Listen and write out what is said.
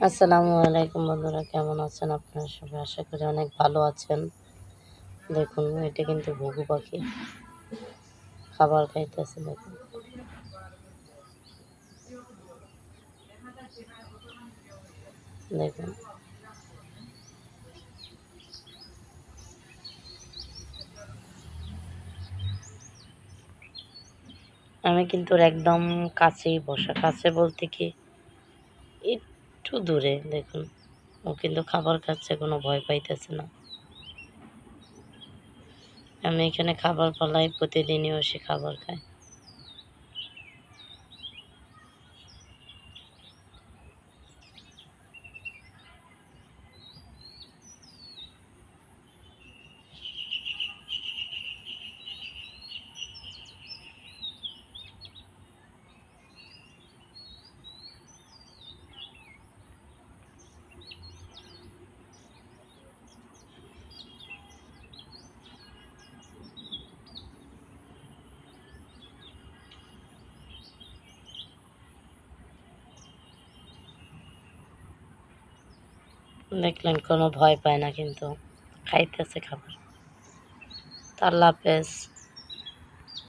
আসসালামু আলাইকুম বন্ধুরা, কেমন আছেন আপনারা সবাই? আশা করি অনেক ভালো আছেন। দেখুন, এটা কিন্তু ঘুঘু পাখি। খাবার খাইতেছে, দেখুন। দেখুন। আমি কিন্তু একদম কাছেই বসা। কাছে বলতে কি একটু দূরে, দেখুন। ও কিন্তু খাবার খাচ্ছে, কোনো ভয় পাইতেছে না। আমি এখানে খাবার পালাই, প্রতিদিনই ও সে খাবার খায়। দেখলেন কোনো ভয় পায় না কিন্তু খাইতেছে খাবার। তার হাফেজ।